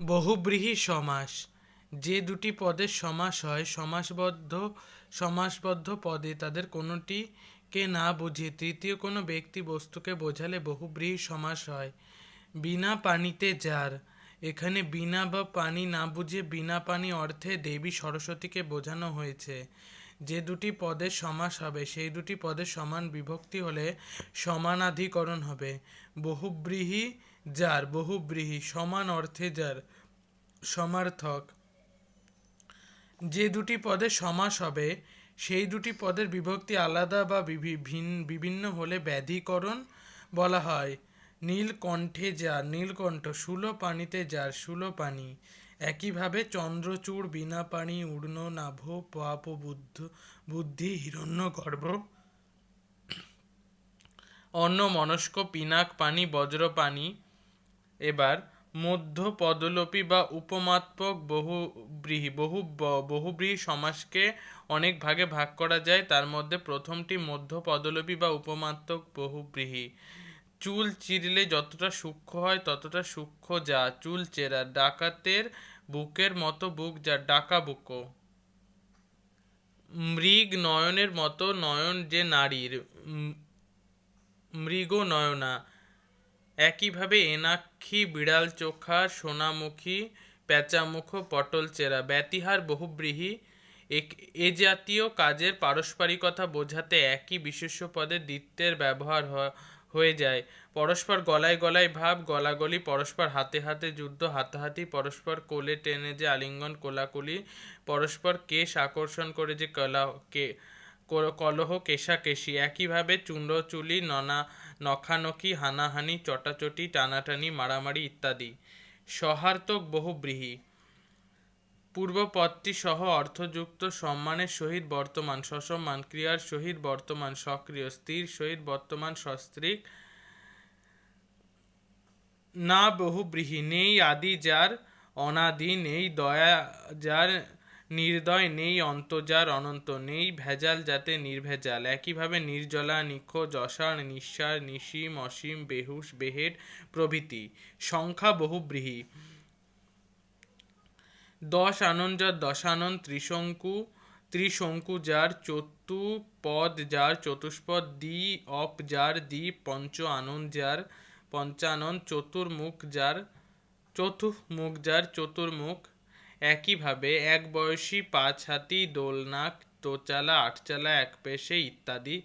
বহুব্রীহি সমাস। যে দুটি পদের সমাস হয়, সমাসবদ্ধ সমাসবদ্ধ পদে তাদের কোনোটিকে না বুঝিয়ে তৃতীয় কোনো ব্যক্তি বস্তুকে বোঝালে বহুব্রীহি সমাস হয়। বিনা পানিতে যার। এখানে বিনা বা পানি না বুঝে বিনা পানি অর্থে দেবী সরস্বতীকে বোঝানো হয়েছে। যে দুটি পদের সমাস হবে, সেই দুটি পদের সমান বিভক্তি হলে সমানাধিকরণ হবে। বহুব্রীহি যার, বহুব্রীহি সমান অর্থে যার, সমার্থক। যে দুটি পদে সমাস হবে, সেই দুটি পদের বিভক্তি আলাদা বা বিভি- ভিন- বিভিন্ন হলে ব্যাধিকরণ বলা হয়। নীলকণ্ঠে যার, নীলকণ্ঠ সুলো পানিতে যার সুলো পানি একইভাবে চন্দ্রচূড় বিনা পানি উড়ন নাভ, পাপ, বুদ্ধ, বুদ্ধি, হিরণ্য, গর্ভ অন্য মনস্ক, পিনাক, পানি বজ্র পানি এবার মধ্য পদলোপী বা উপমাত্মক বহুব্রীহি বহু বহুব্রীহি সমাসকে অনেক ভাগে ভাগ করা যায়। তার মধ্যে প্রথমটি মধ্য পদলোপী বা উপমাত্মক বহুব্রীহি চুল চিরলে যতটা সূক্ষ্ম হয় ততটা সূক্ষ্ম যা চুল চেরা। ডাকাতের বুকের মতো বুক যা ডাকা বুকো। মৃগ নয়নের মতো নয়ন যে নারীর। মৃগ নয়না। একইভাবে এনাক্ষী বিড়াল চোখা, সোনামুখী প্যাঁচামুখ, পটল চেরা। ব্যতিহার বহুব্রীহি। এ জাতীয় কাজের পারস্পরিকতা বোঝাতে একই বিশেষ্য পদে দ্বিত্বের ব্যবহার হ- হয়ে যায়। পরস্পর গলায় গলায় ভাব, গলাগলি, পরস্পর হাতে হাতে যুদ্ধ, হাতাহাতি, পরস্পর কোলে টেনে যে আলিঙ্গন, কোলাকুলি, পরস্পর কেশ আকর্ষণ করে যে কলা, কে কলহ, কেশাকেশি। একইভাবে চুণ্ডচুলি ননা নখানখি হানাহানি, চটাচটি, টানাটানি, মারামারি ইত্যাদি। সহার্থক বহুব্রীহি। পূর্বপদটি সহ অর্থযুক্ত সম্মানের সহিত বর্তমান সসম্মান, ক্রিয়ার সহিত বর্তমান সক্রিয়, স্থির সহিত বর্তমান সস্ত্রিক, না বহুব্রীহি নেই আদি যার অনাদি, নেই দয়া যার নির্দয়, নেই অন্ত যার অনন্ত, নেই ভেজাল যাতে নির্ভেজাল। একইভাবে নির্জলা নিখোঁজ অসার নিঃসার, নিসীম, অসীম, বেহুশ বেহেড প্রভৃতি। সংখ্যা বহুব্রীহি দশ আনন যার দশানন, ত্রিশঙ্কু ত্রিশঙ্কু যার, চতুপদ যার, চতুষ্পদ দ্বি অপ যার দ্বি পঞ্চ আনন যার, পঞ্চানন, চতুর্মুখ যার চতুর্মুখ যার, চতুর্মুখ। একইভাবে এক বয়সী পাঁচ হাতি, দোলনাক, দোচালা, আটচালা এক পেশে ইত্যাদি।